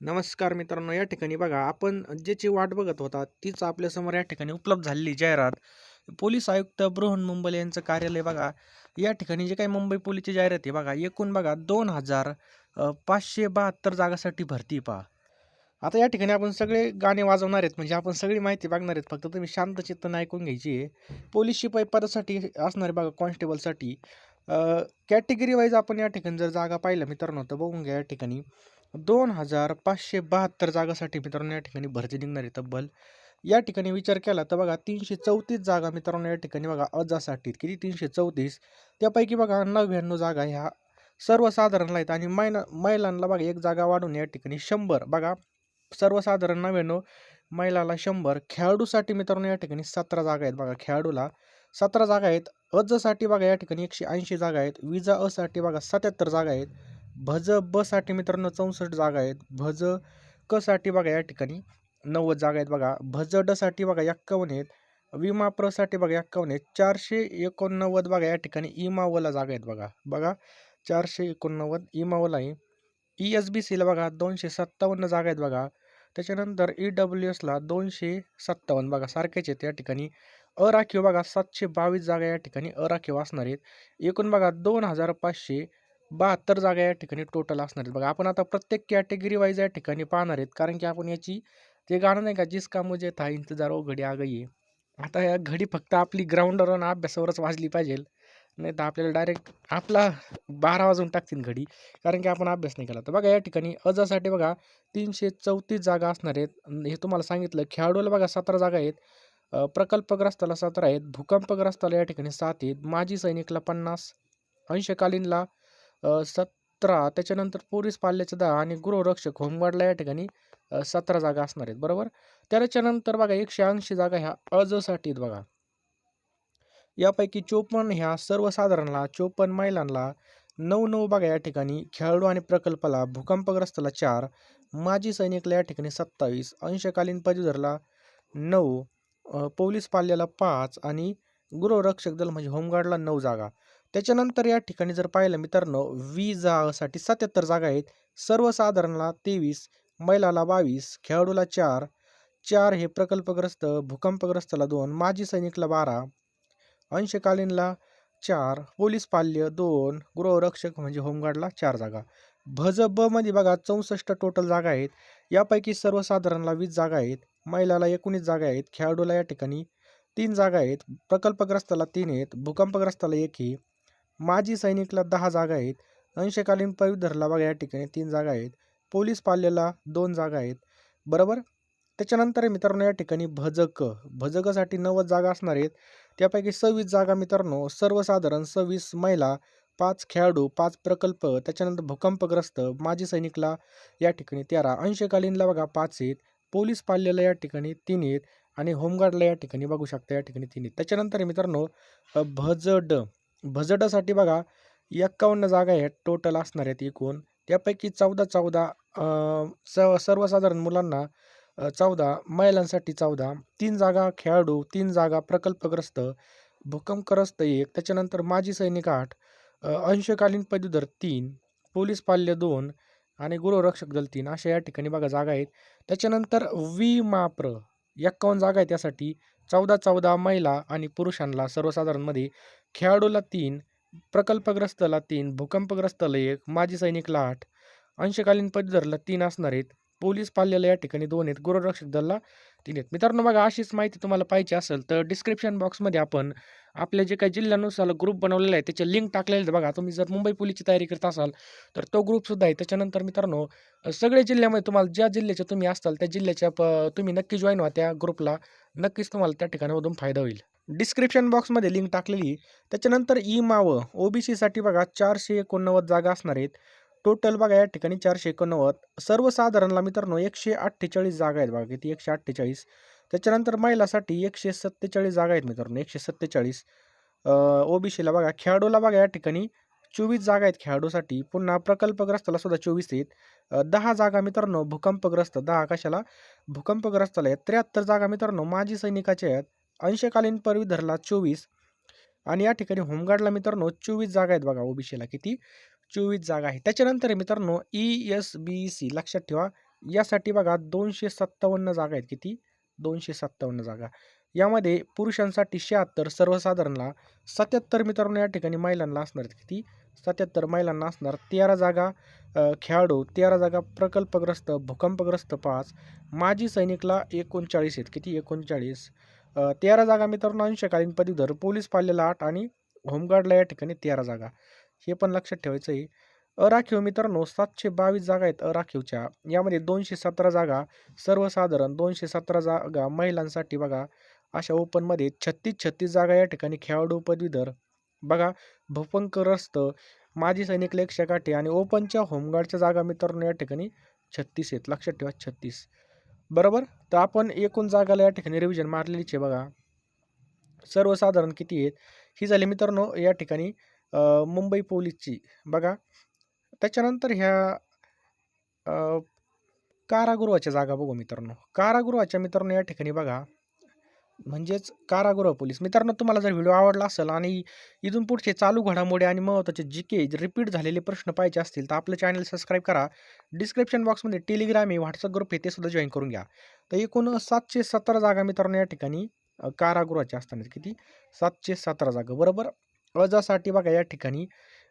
नमस्कार मित्रांनो या ठिकाणी बघा आपण ज्याची वाट बघत होता तीच आपल्यासमोर या ठिकाणी उपलब्ध झालेली जाहिरात. पोलीस आयुक्त बृहन मुंबई यांचं कार्यालय बघा या ठिकाणी जे काही मुंबई पोलीसची जाहिरात आहे बघा एकूण बघा दोन हजार पाचशे बहात्तर जागासाठी भरती पहा. आता या ठिकाणी आपण सगळे गाणे वाजवणार आहेत म्हणजे आपण सगळी माहिती बघणार आहेत फक्त तुम्ही शांत चित्ताने ऐकून घ्यायची आहे. पोलीस शिपाई पदासाठी असणार आहे बघा कॉन्स्टेबलसाठी. कॅटेगरी वाईज आपण या ठिकाणी जर जागा पाहिल्या मित्रांनो तर बघून घ्या या ठिकाणी. दोन हजार पाचशे बहात्तर जागासाठी मित्रांनो या ठिकाणी भरती निघणार आहे. तब्बल या ठिकाणी विचार केला तर बघा तीनशे चौतीस जागा मित्रांनो या ठिकाणी बघा अजासाठी किती? तीनशे चौतीस. त्यापैकी बघा नव्याण्णव जागा ह्या सर्वसाधारणला आहेत आणि महिला महिलांना बघा एक जागा वाढून या ठिकाणी शंभर. बघा सर्वसाधारण नव्याण्णव महिलाला शंभर. खेळाडूसाठी मित्रांनो या ठिकाणी सतरा जागा आहेत बघा खेळाडूला सतरा जागा आहेत. अजसाठी बघा या ठिकाणी एकशे ऐंशी जागा आहेत. विजा असाठी बघा सत्याहत्तर जागा आहेत. भज ब साठी मित्रांनो चौसष्ट जागा आहेत. भज क साठी बघा या ठिकाणी नव्वद जागा आहेत बघा. भज ड साठी बघा एक्कावन्न आहेत. विमा प्रसाठी बघा एक्कावन्न आहेत. चारशे एकोणनव्वद बघा या ठिकाणी इमावला जागा आहेत बघा. बघा चारशे एकोणनव्वद इमावला आहे. ई एस बी सीला बघा दोनशे सत्तावन्न जागा आहेत बघा. त्याच्यानंतर ई डब्ल्यू एसला दोनशे सत्तावन्न बघा सारखेच आहेत या ठिकाणी. अराखीव बघा सातशे बावीस जागा या ठिकाणी अराखीव असणार आहेत. एकूण बघा दोन हजार पाचशे बहात्तर जागा या ठिकाणी टोटल असणार आहेत. बघा आपण आता प्रत्येक कॅटेगरी वाईज या ठिकाणी पाहणार आहेत. कारण की आपण याची ते गाणं नाही का जिसका मुझे था इंतजार ओ घडी आग ये आता या घडी फक्त आपली ग्राउंडवर आणि अभ्यासावरच वाजली पाहिजे नाही तर आपल्याला डायरेक्ट आपला बारा वाजून टाकतील घडी. कारण की आपण अभ्यास नाही केला. तर बघा या ठिकाणी अजासाठी बघा तीनशे चौतीस जागा असणार आहेत. हे तुम्हाला सांगितलं खेळाडूला बघा सतरा जागा आहेत. प्रकल्पग्रस्ताला सतरा आहेत. भूकंपग्रस्ताला या ठिकाणी सात आहेत. माजी सैनिकला पन्नास. अंशकालीनला सतरा. त्याच्यानंतर पोलीस पाल्याचं दहा आणि गृहरक्षक होमगार्डला या ठिकाणी सतरा जागा असणार आहेत. बरोबर? त्याच्यानंतर बघा एकशे ऐंशी जागा ह्या अजसाठी आहेत बघा. यापैकी चोपन्न ह्या सर्वसाधारणला चोपन्न महिलांना नऊ नऊ बघा या ठिकाणी खेळाडू आणि प्रकल्पाला भूकंपग्रस्तला चार माजी सैनिकला या ठिकाणी सत्तावीस अंशकालीन पदवीधरला नऊ पोलीस पाल्याला पाच आणि गृहरक्षक दल म्हणजे होमगार्डला नऊ जागा. त्याच्यानंतर या ठिकाणी जर पाहिलं मित्रांनो विजासाठी सत्याहत्तर जागा आहेत. सर्वसाधारणला तेवीस महिलाला बावीस खेळाडूला चार. चार हे प्रकल्पग्रस्त भूकंपग्रस्ताला दोन माजी सैनिकला बारा. अंशकालीनला चार पोलीस पाल्य दोन गृहरक्षक म्हणजे होमगार्डला चार जागा. भज ब मध्ये बघा चौसष्ट टोटल जागा आहेत. यापैकी सर्वसाधारणला वीस जागा आहेत. महिलाला एकोणीस जागा आहेत. खेळाडूला या ठिकाणी तीन जागा आहेत. प्रकल्पग्रस्ताला तीन आहेत. भूकंपग्रस्ताला एक आहे. माजी सैनिकला दहा जागा आहेत. अंशकालीन पदवीधरला बघा या ठिकाणी तीन जागा आहेत. पोलीस पाल्याला दोन जागा आहेत. बरोबर? त्याच्यानंतर मित्रांनो या ठिकाणी भजक. भजकसाठी नव्वद जागा असणार आहेत. त्यापैकी सव्वीस जागा मित्रांनो सर्वसाधारण सव्वीस महिला पाच खेळाडू पाच प्रकल्प त्याच्यानंतर भूकंपग्रस्त माजी सैनिकला या ठिकाणी तेरा. अंशकालीनला बघा पाच आहेत. पोलीस पाल्याला या ठिकाणी तीन आहेत. आणि होमगार्डला या ठिकाणी बघू शकता या ठिकाणी तीन आहेत. त्याच्यानंतर मित्रांनो भजड. भजडसाठी बघा एक्कावन्न जागा आहेत टोटल असणार आहेत एकूण. त्यापैकी चौदा चौदा स सर्वसाधारण मुलांना चौदा महिलांसाठी चौदा तीन जागा खेळाडू तीन जागा प्रकल्पग्रस्त भूकंपग्रस्त एक त्याच्यानंतर माजी सैनिक आठ अंशकालीन पदवीधर तीन पोलीस पाल्य दोन आणि गृहरक्षक दल तीन अशा या ठिकाणी बघा जागा आहेत. त्याच्यानंतर वी माप्र एक्कावन्न जागा आहेत त्यासाठी चौदा चौदा महिला आणि पुरुषांना सर्वसाधारणमध्ये खेळाडूला तीन प्रकल्पग्रस्तला तीन भूकंपग्रस्तला एक माजी सैनिकला आठ अंशकालीन पदरला तीन असणार आहेत. पोलीस पाल्याला या ठिकाणी दोन आहेत. गृहरक्षक दलला तीन आहेत मित्रांनो बघा अशीच माहिती तुम्हाला पाहिजे असेल तर डिस्क्रिप्शन बॉक्समध्ये आपण आपल्या जे काही जिल्ह्यानुसार ग्रुप बनवलेला आहे त्याचे लिंक टाकलेले आहेत बघा तुम्ही जर मुंबई पोलीसची तयारी करत असाल तर तो ग्रुपसुद्धा आहे. त्याच्यानंतर मित्रांनो सगळे जिल्ह्यामध्ये तुम्हाला ज्या जिल्ह्याच्या तुम्ही असाल त्या जिल्ह्याच्या प तुम्ही नक्की जॉईन व्हा त्या ग्रुपला नक्कीच तुम्हाला त्या ठिकाणामधून फायदा होईल. डिस्क्रिप्शन बॉक्समध्ये लिंक टाकलेली त्याच्यानंतर ई माव ओबीसीसाठी बघा चारशे एकोणनव्वद जागा असणार आहेत. टोटल बघा या ठिकाणी चारशे एकोणनव्वद. सर्वसाधारणला मित्रांनो एकशे अठ्ठेचाळीस जागा आहेत बघा किती एकशे अठ्ठेचाळीस. त्याच्यानंतर महिलासाठी एकशे सत्तेचाळीस जागा आहेत मित्रांनो एकशे सत्तेचाळीस. ओबीसीला बघा खेळाडूला बघा या ठिकाणी चोवीस जागा आहेत खेळाडूसाठी. पुन्हा प्रकल्पग्रस्ताला सुद्धा चोवीस आहेत. दहा जागा मित्रांनो भूकंपग्रस्त दहा कशाला? भूकंपग्रस्ताला आहेत. त्र्याहत्तर जागा मित्रांनो माजी सैनिकाच्या आहेत. अंशकालीन पदवीधरला चोवीस. आणि या ठिकाणी होमगार्डला मित्रांनो चोवीस जागा आहेत बघा ओबीसीला किती? चोवीस जागा आहे. त्याच्यानंतर मित्रांनो ई एस बी सी लक्षात ठेवा. यासाठी बघा दोनशे सत्तावन्न जागा आहेत किती? दोनशे सत्तावन्न जागा. यामध्ये पुरुषांसाठी शहात्तर सर्वसाधारणला सत्याहत्तर मित्रांनो या ठिकाणी महिलांना असणार आहेत किती? सत्याहत्तर महिलांना असणार तेरा जागा खेळाडू तेरा जागा प्रकल्पग्रस्त भूकंपग्रस्त पाच माजी सैनिकला एकोणचाळीस आहेत किती? एकोणचाळीस. तेरा जागा मित्रांनो अंशकालीन पदवीधर पोलीस पाल्याला आठ आणि होमगार्डला या ठिकाणी तेरा जागा. हे पण लक्षात ठेवायचं आहे अराखीव मित्रांनो सातशे बावीस जागा आहेत अराखीवच्या. यामध्ये दोनशे सतरा जागा सर्वसाधारण दोनशे सतरा जागा महिलांसाठी बघा. अशा ओपनमध्ये छत्तीस छत्तीस जागा या ठिकाणी खेळाडू पदवीधर बघा भूपंकरस्त माजी सैनिक एकशे काठी आणि ओपनच्या होमगार्डच्या जागा मित्रांनो या ठिकाणी छत्तीस आहेत. लक्षात ठेवा छत्तीस. बरोबर? तर आपण एकूण जागाला या ठिकाणी रिव्हिजन मारलेलीच आहे बघा. सर्वसाधारण किती आहेत? ही झाली मित्रांनो या ठिकाणी मुंबई पोलीसची. बघा त्याच्यानंतर ह्या कारागृहाच्या जागा बघू मित्रांनो. कारागृहाच्या मित्रांनो या ठिकाणी बघा. म्हणजेच कारागृह पोलीस. मित्रांनो तुम्हाला जर व्हिडिओ आवडला असेल आणि इथून पुढचे चालू घडामोडी आणि महत्त्वाचे जी के रिपीट झालेले प्रश्न पाहिजे असतील तर आपलं चॅनल सबस्क्राईब करा. डिस्क्रिप्शन बॉक्समध्ये टेलिग्राम आहे व्हॉट्सअप ग्रुप आहे ते सुद्धा जॉईन करून घ्या. तर एकूण सातशे सतरा जागा मित्रांनो या ठिकाणी कारागृहाच्या असताना किती? सातशे सतरा जागा. बरोबर? अजासाठी बघा या ठिकाणी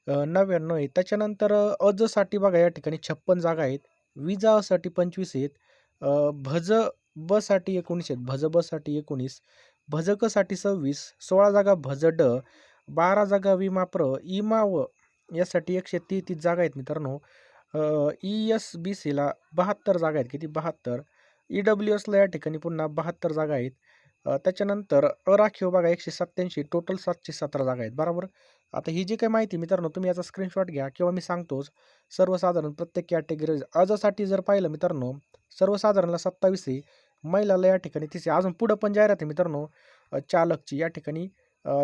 नव्याण्णव आहे त्याच्यानंतर अजसाठी बघा या ठिकाणी छप्पन जागा आहेत. विजासाठी पंचवीस आहेत. भज बसाठी एकोणीस आहेत. भज बसाठी एकोणीस भजकसाठी सव्वीस सोळा जागा भज ड बारा जागा विमा प्र इमा व यासाठी एकशे तेहतीस जागा आहेत मित्रांनो. ई एस बी सीला बहात्तर जागा आहेत. किती? बहात्तर. ई डब्ल्यू एसला या ठिकाणी पुन्हा बहात्तर जागा आहेत. त्याच्यानंतर अराखीव बघा एकशे सत्त्याऐंशी टोटल सातशे सतरा जागा आहेत बरोबर? आता ही जी काही माहिती मित्रांनो तुम्ही याचा स्क्रीनशॉट घ्या किंवा मी सांगतोच. सर्वसाधारण प्रत्येक कॅटेगरी अजासाठी जर पाहिलं मित्रांनो सर्वसाधारणला सत्तावीस आहे महिलाला या ठिकाणी तिसरी अजून पुढं पण जाहिरात आहे मित्रांनो चालकची या ठिकाणी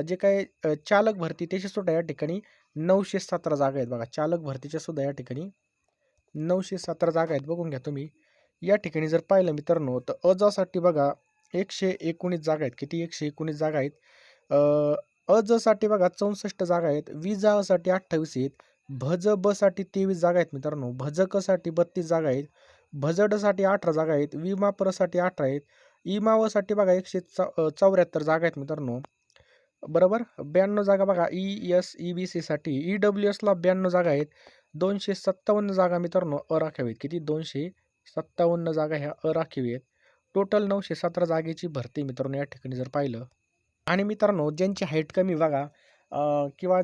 जे काही चालक भरती त्याची सुद्धा या ठिकाणी नऊशे सतरा जागा आहेत बघा. चालक भरतीच्या सुद्धा या ठिकाणी नऊशे सतरा जागा आहेत बघून घ्या तुम्ही. या ठिकाणी जर पाहिलं मित्रांनो तर अजासाठी बघा एकशे एकोणीस जागा आहेत. किती एकशे एकोणीस जागा आहेत? अ, अजसाठी बघा चौसष्ट जागा आहेत. विजासाठी अठ्ठावीस आहेत. भज बसाठी तेवीस जागा आहेत मित्रांनो. भजकसाठी बत्तीस जागा आहेत. भजडसाठी अठरा जागा आहेत. विमापरसाठी अठरा आहेत. इमावसाठी बघा एकशे चौ चौऱ्याहत्तर जागा आहेत मित्रांनो. बरोबर? ब्याण्णव जागा बघा. ई एस ई बी सीसाठी ई डब्ल्यू एसला ब्याण्णव जागा आहेत. दोनशे सत्तावन्न जागा मित्रांनो अराखीव आहेत. किती? दोनशे सत्तावन्न जागा ह्या अराखीव आहेत. टोटल नऊशे सतरा जागेची भरती मित्रांनो या ठिकाणी जर पाहिलं. आणि मित्रांनो ज्यांची हाईट कमी बघा किंवा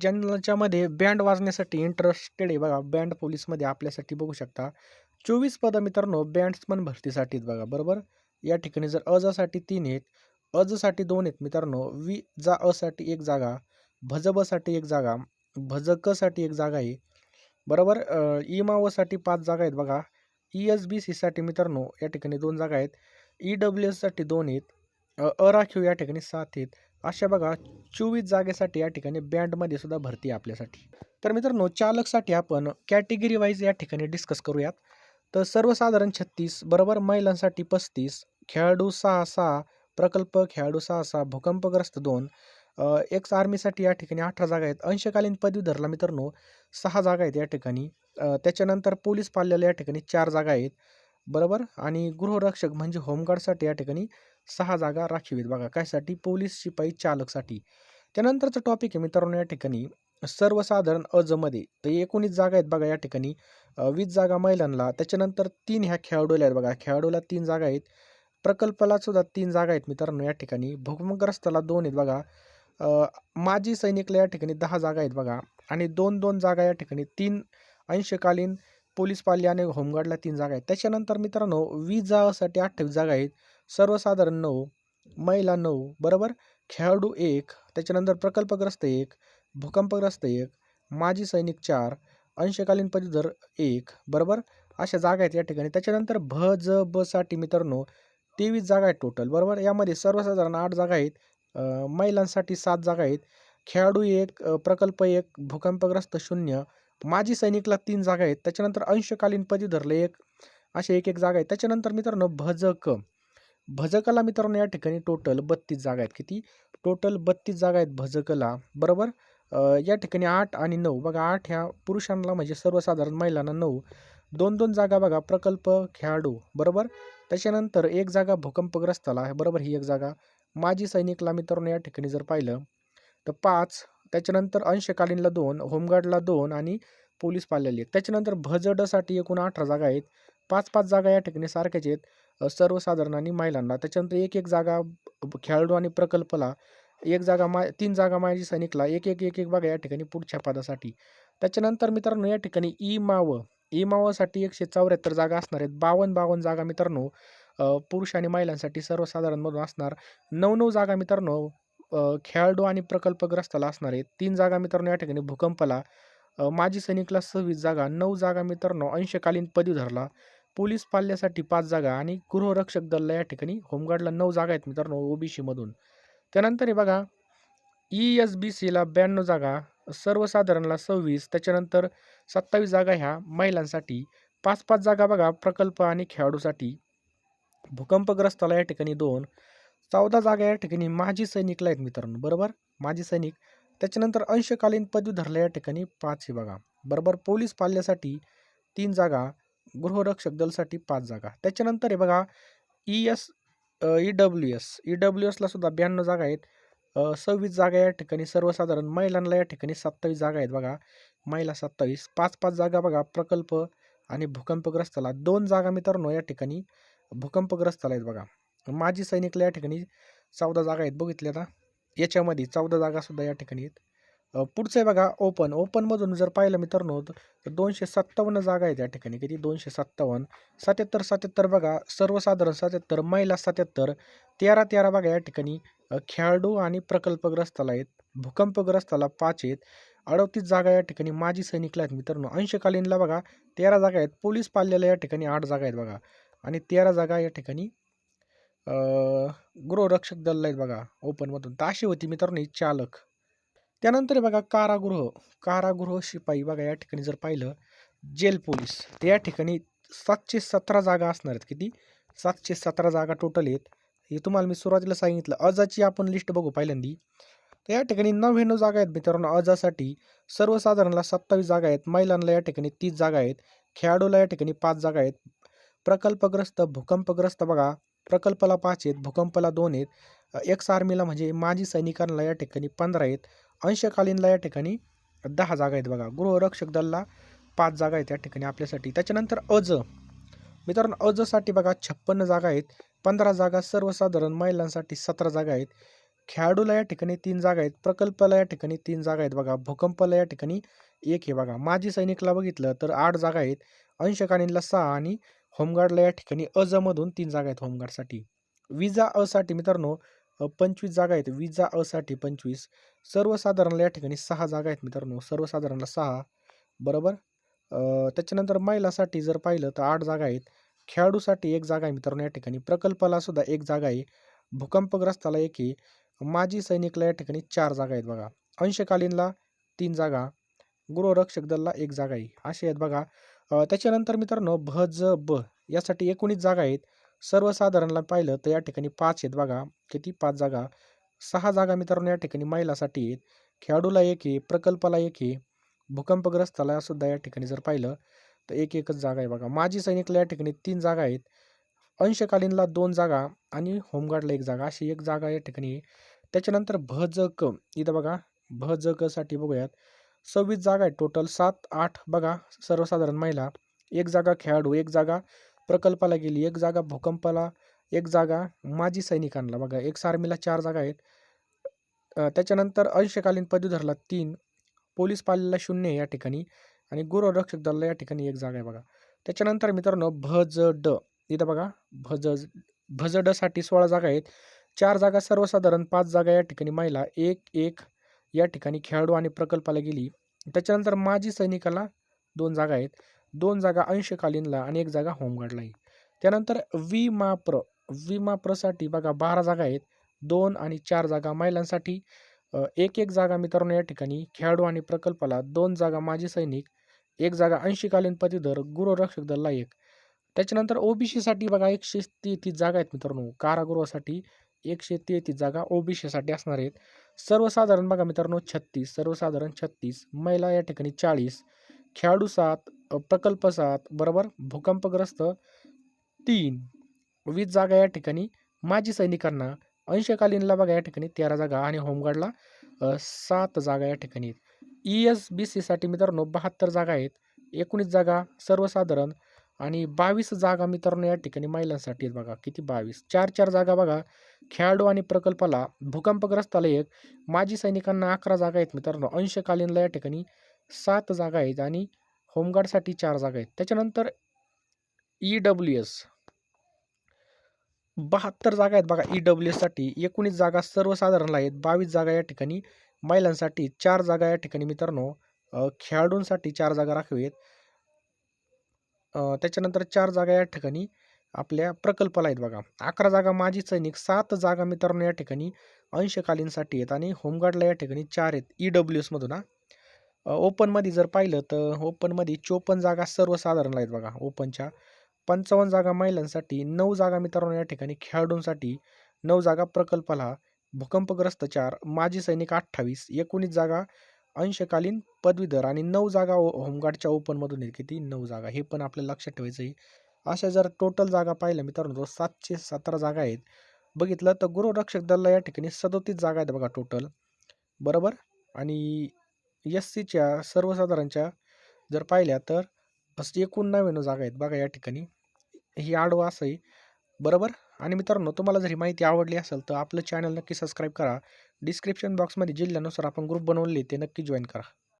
ज्यांच्यामध्ये बँड वाजण्यासाठी इंटरेस्टेड आहे बघा बँड पोलीसमध्ये आपल्यासाठी बघू शकता. चोवीस पदं मित्रांनो बँड्समन भरतीसाठी आहेत बघा बरोबर? या ठिकाणी जर अजासाठी तीन आहेत अजसाठी दोन आहेत मित्रांनो वि जा असाठी एक जागा भजबसाठी एक जागा भजकसाठी एक जागा आहे बरोबर? इमावसाठी पाच जागा आहेत बघा. ई एस बी सीसाठी मित्रांनो या ठिकाणी दोन जागा आहेत. ई डब्ल्यू एससाठी दोन आहेत. अ, अराखीव या ठिकाणी सात आहेत. अशा बघा चोवीस जागेसाठी या ठिकाणी बँडमध्ये सुद्धा भरती आहे आपल्यासाठी. तर मित्रांनो चालकसाठी आपण कॅटेगरी वाईज या ठिकाणी डिस्कस करूयात. तर सर्वसाधारण छत्तीस बरोबर? महिलांसाठी पस्तीस खेळाडू सहा सहा प्रकल्प खेळाडू सहा सहा भूकंपग्रस्त दोन. एक्स आर्मीसाठी या ठिकाणी अठरा जागा आहेत. अंशकालीन पदवीधरला मित्रांनो सहा जागा आहेत या ठिकाणी. त्याच्यानंतर पोलीस पाल्याला या ठिकाणी चार जागा आहेत. बरोबर? आणि गृहरक्षक म्हणजे होमगार्डसाठी या ठिकाणी सहा जागा राखीव आहेत बघा कायसाठी? पोलीस शिपाई चालकसाठी. त्यानंतरचं टॉपिक आहे मित्रांनो या ठिकाणी सर्वसाधारण अजमध्ये. तर एकोणीस जागा आहेत बघा या ठिकाणी. वीस जागा महिलांना. त्याच्यानंतर तीन ह्या खेळाडूला आहेत बघा. खेळाडूला तीन जागा आहेत. प्रकल्पाला सुद्धा तीन जागा आहेत मित्रांनो या ठिकाणी. भूकंपग्रस्ताला दोन आहेत बघा. माजी सैनिकला या ठिकाणी दहा जागा आहेत बघा. आणि दोन दोन जागा या ठिकाणी तीन अंशकालीन पोलीस पाल्य आणि होमगार्डला तीन जागा आहेत. त्याच्यानंतर मित्रांनो विजासाठी अठ्ठावीस जागा आहेत. सर्वसाधारण नऊ महिला नऊ बरोबर? खेळाडू एक त्याच्यानंतर प्रकल्पग्रस्त एक भूकंपग्रस्त एक माजी सैनिक चार अंशकालीन पदवीधर एक बरोबर? अशा जागा आहेत या ठिकाणी. त्याच्यानंतर भ ज ब साठी मित्रांनो तेवीस जागा आहेत टोटल बरोबर? यामध्ये सर्वसाधारण आठ जागा आहेत. महिलांसाठी सात जागा आहेत. खेळाडू एक प्रकल्प एक भूकंपग्रस्त शून्य माजी सैनिकला तीन जागा आहेत. त्याच्यानंतर अंशकालीन पदी धरले एक अशा एक एक जागा आहेत. त्याच्यानंतर मित्रांनो भजक. भजकला मित्रांनो या ठिकाणी टोटल बत्तीस जागा आहेत. किती? टोटल बत्तीस जागा आहेत भजकला. बरोबर? या ठिकाणी आठ आणि नऊ. बघा आठ ह्या पुरुषांना म्हणजे सर्वसाधारण महिलांना नऊ. दोन दोन जागा बघा. प्रकल्प खेळाडू. बरोबर? त्याच्यानंतर एक जागा भूकंपग्रस्ताला आहे. बरोबर? ही एक जागा. माजी सैनिकला मित्रांनो या ठिकाणी जर पाहिलं तर पाच त्याच्यानंतर अंशकालीनला दोन होमगार्डला दोन आणि पोलीस पाल्याला एक त्याच्यानंतर भजडसाठी एकूण अठरा जागा आहेत. पाच पाच जागा या ठिकाणी सारख्याच आहेत सर्वसाधारण आणि महिलांना. त्याच्यानंतर एक एक जागा खेळाडू आणि प्रकल्पला एक जागा मा तीन जागा माजी सैनिकला एक एक एक एक बघा या ठिकाणी पुढच्या पदासाठी. त्याच्यानंतर मित्रांनो या ठिकाणी ई माव ई मावसाठी एकशे चौऱ्याहत्तर जागा असणार आहेत. बावन्न बावन्न जागा मित्रांनो पुरुष आणि महिलांसाठी सर्वसाधारणमधून असणार. नऊ नऊ जागा मित्रांनो खेळाडू आणि प्रकल्पग्रस्ताला असणारे तीन जागा मित्रांनो या ठिकाणी भूकंपाला माजी सैनिकला सव्वीस जागा नऊ जागा मित्रांनो अंशकालीन पदवीधरला पोलीस पाल्यासाठी पाच जागा आणि गृहरक्षक दलला या ठिकाणी होमगार्डला नऊ जागा आहेत मित्रांनो ओबीसीमधून त्यानंतर हे बघा ई एस बी सीला ब्याण्णव जागा सर्वसाधारणला सव्वीस त्याच्यानंतर सत्तावीस जागा ह्या महिलांसाठी पाच पाच जागा बघा प्रकल्प आणि खेळाडूसाठी. भूकंपग्रस्ताला या ठिकाणी दोन चौदा जागा या ठिकाणी माजी सैनिकला आहेत मित्रांनो बरोबर? माजी सैनिक. त्याच्यानंतर अंशकालीन पदवीधरला या ठिकाणी पाच ही बघा. बरोबर? पोलीस पाल्यासाठी तीन जागा गृहरक्षक दलसाठी पाच जागा. त्याच्यानंतर आहे बघा E S E W S E W एसला सुद्धा ब्याण्णव जागा आहेत. सव्वीस जागा या ठिकाणी सर्वसाधारण महिलांना या ठिकाणी सत्तावीस जागा आहेत बघा. महिला सत्तावीस. पाच पाच जागा बघा प्रकल्प आणि भूकंपग्रस्ताला. दोन जागा मित्रांनो या ठिकाणी भूकंपग्रस्ताला आहेत बघा. माजी सैनिकला या ठिकाणी चौदा जागा आहेत. बघितल्या आता. याच्यामध्ये चौदा जागासुद्धा या ठिकाणी आहेत. पुढचं आहे बघा ओपन ओपनमधून जर पाहिलं मित्रांनो तर दोनशे सत्तावन्न जागा आहेत या ठिकाणी. किती? दोनशे सत्तावन्न. सत्याहत्तर सत्याहत्तर बघा सर्वसाधारण सत्याहत्तर महिला सत्याहत्तर तेरा तेरा बघा या ठिकाणी खेळाडू आणि प्रकल्पग्रस्ताला आहेत. भूकंपग्रस्ताला पाच आहेत. अडतीस जागा या ठिकाणी माजी सैनिकला आहेत मित्रांनो. अंशकालीनला बघा तेरा जागा आहेत. पोलीस पाल्याला या ठिकाणी आठ जागा आहेत बघा. आणि तेरा जागा या ठिकाणी गृहरक्षक दलला आहेत बघा ओपनमधून. तर अशी होती मित्रांनो चालक. त्यानंतर बघा कारागृह. कारागृह शिपाई बघा या ठिकाणी जर पाहिलं जेल पोलीस. तर या ठिकाणी सातशे सतरा जागा असणार आहेत. किती? सातशे सतरा जागा टोटल आहेत. हे तुम्हाला मी सुरुवातीला सांगितलं अजाची आपण लिस्ट बघू पहिल्यांदी. तर या ठिकाणी नव्याण्णव जागा आहेत मित्रांनो अजासाठी. सर्वसाधारणला सत्तावीस जागा आहेत. महिलांना या ठिकाणी तीस जागा आहेत. खेळाडूला या ठिकाणी पाच जागा आहेत. प्रकल्पग्रस्त भूकंपग्रस्त बघा प्रकल्पाला पाच आहेत भूकंपाला दोन आहेत. एक्स आर्मीला म्हणजे माजी सैनिकांना या ठिकाणी पंधरा आहेत. अंशकालीनला या ठिकाणी दहा जागा आहेत बघा. गृहरक्षक दलला पाच जागा आहेत या ठिकाणी आपल्यासाठी. त्याच्यानंतर अज. मित्रांनो अजसाठी बघा छप्पन्न जागा आहेत. पंधरा जागा सर्वसाधारण महिलांसाठी सतरा जागा आहेत. खेळाडूला या ठिकाणी तीन जागा आहेत. प्रकल्पाला या ठिकाणी तीन जागा आहेत बघा. भूकंपाला या ठिकाणी एक आहे बघा. माजी सैनिकला बघितलं तर आठ जागा आहेत. अंशकालीनला सहा आणि होमगार्डला या ठिकाणी अजमधून तीन जागा आहेत होमगार्डसाठी. विजा असाठी मित्रांनो पंचवीस जागा आहेत. विजा असाठी पंचवीस. सर्वसाधारणला या ठिकाणी सहा जागा आहेत मित्रांनो. सर्वसाधारणला सहा. बरोबर? त्याच्यानंतर महिलासाठी जर पाहिलं तर आठ जागा आहेत. खेळाडूसाठी एक जागा आहे मित्रांनो या ठिकाणी. प्रकल्पाला सुद्धा एक जागा आहे. भूकंपग्रस्ताला एक आहे. माजी सैनिकला या ठिकाणी चार जागा आहेत बघा. अंशकालीनला तीन जागा. गृहरक्षक दलला एक जागा आहे. असे आहेत बघा. त्याच्यानंतर मित्रांनो भ ज ब यासाठी एकोणीस जागा आहेत. सर्वसाधारणला पाहिलं तर या ठिकाणी पाच आहेत बघा. किती? पाच जागा. सहा जागा मित्रांनो या ठिकाणी महिलासाठी आहेत. खेळाडूला एक आहे प्रकल्पाला एक आहे. भूकंपग्रस्ताला सुद्धा या ठिकाणी जर पाहिलं तर एक एकच जागा आहे बघा. माजी सैनिकला या ठिकाणी तीन जागा आहेत. अंशकालीनला दोन जागा आणि होमगार्डला एक जागा. अशी एक जागा या ठिकाणी त्याच्यानंतर भ ज क इथं बघा. भ ज कसाठी बघूयात. सव्वीस जागा आहेत टोटल सात आठ बघा सर्वसाधारण महिला. एक जागा खेळाडू एक जागा प्रकल्पाला गेली एक जागा भूकंपाला एक जागा माजी सैनिकांना. बघा एक आर्मीला चार जागा आहेत. त्याच्यानंतर अंशकालीन पदवीधरला तीन. पोलीस पाल्याला शून्य या ठिकाणी आणि गुरुरक्षक दलाला या ठिकाणी एक जागा आहे बघा. त्याच्यानंतर मित्रांनो भज ड इथं बघा भज भज डसाठी सोळा जागा आहेत. चार जागा सर्वसाधारण पाच जागा या ठिकाणी महिला. एक एक या ठिकाणी खेळाडू आणि प्रकल्पाला गेली. त्याच्यानंतर माजी सैनिकाला दोन जागा आहेत. दोन जागा अंशकालीनला आणि एक जागा होमगार्डला आहे. त्यानंतर वी माप्र वी माप्रसाठी बघा बारा जागा आहेत. दोन आणि चार जागा महिलांसाठी. एक एक जागा मित्रांनो या ठिकाणी खेळाडू आणि प्रकल्पाला दोन जागा माजी सैनिक एक जागा ऐंशीकालीन पदवीधर गृहरक्षक दलला एक. त्याच्यानंतर ओबीसीसाठी बघा एकशे तेहतीस जागा आहेत मित्रांनो. कारागृहासाठी एकशे तेहतीस जागा ओबीसीसाठी असणार आहेत. सर्वसाधारण बघा मित्रांनो छत्तीस सर्वसाधारण छत्तीस महिला या ठिकाणी चाळीस खेळाडू सात प्रकल्प सात बरोबर? भूकंपग्रस्त तीन वीस जागा या ठिकाणी माजी सैनिकांना अंशकालीनला बघा या ठिकाणी तेरा जागा आणि होमगार्डला सात जागा या ठिकाणी आहेत. ई एस बी सीसाठी मित्रांनो बहात्तर जागा आहेत. एकोणीस जागा सर्वसाधारण आणि बावीस जागा मित्रांनो या ठिकाणी महिलांसाठी आहेत बघा. किती बावीस? चार चार जागा बघा. खेळाडू आणि प्रकल्पाला भूकंपग्रस्ताला एक माजी सैनिकांना अकरा जागा आहेत मित्रांनो. अंशकालीनला या ठिकाणी सात जागा आहेत आणि होमगार्डसाठी चार जागा आहेत. त्याच्यानंतर ई डब्ल्यू एस बहात्तर जागा आहेत बघा ई डब्ल्यू एससाठी एकोणीस जागा सर्वसाधारणला आहेत. बावीस जागा या ठिकाणी महिलांसाठी चार जागा या ठिकाणी मित्रांनो खेळाडूंसाठी चार जागा राखवी आहेत. त्याच्यानंतर चार जागा या ठिकाणी आपल्या प्रकल्पाला आहेत बघा. अकरा जागा माजी सैनिक सात जागा मित्रांनो या ठिकाणी अंशकालीनसाठी आहेत आणि होमगार्डला या ठिकाणी चार आहेत ई डब्ल्यू एसमधून हा. ओपनमध्ये जर पाहिलं तर ओपनमध्ये चोपन्न जागा सर्वसाधारण आहेत बघा. ओपनच्या पंचावन्न जागा महिलांसाठी नऊ जागा मित्रांनो या ठिकाणी खेळाडूंसाठी नऊ जागा प्रकल्पाला भूकंपग्रस्त चार माजी सैनिक अठ्ठावीस एकोणीस जागा अंशकालीन पदवीधर आणि नऊ जागा ओ- होमगार्डच्या ओपनमधून आहेत किती नऊ जागा. हे पण आपल्याला लक्षात ठेवायचं आहे अशा जर टोटल जागा पाहिल्या मित्रांनो सातशे सतरा जागा आहेत. बघितलं तर गृहरक्षक दलला या ठिकाणी सदोतीस जागा आहेत बघा टोटल बरोबर? आणि एस सीच्या सर्वसाधारणच्या जर पाहिल्या तर एकूण नव्याण्णव जागा आहेत बघा या ठिकाणी. ही आडवं असं आहे. बरोबर? आणि मित्रांनो तुम्हाला जर ही माहिती आवडली असेल तर आपलं चॅनल नक्की सबस्क्राईब करा. डिस्क्रिप्शन बॉक्समध्ये जिल्ह्यानुसार आपण ग्रुप बनवले ते नक्की जॉईन करा.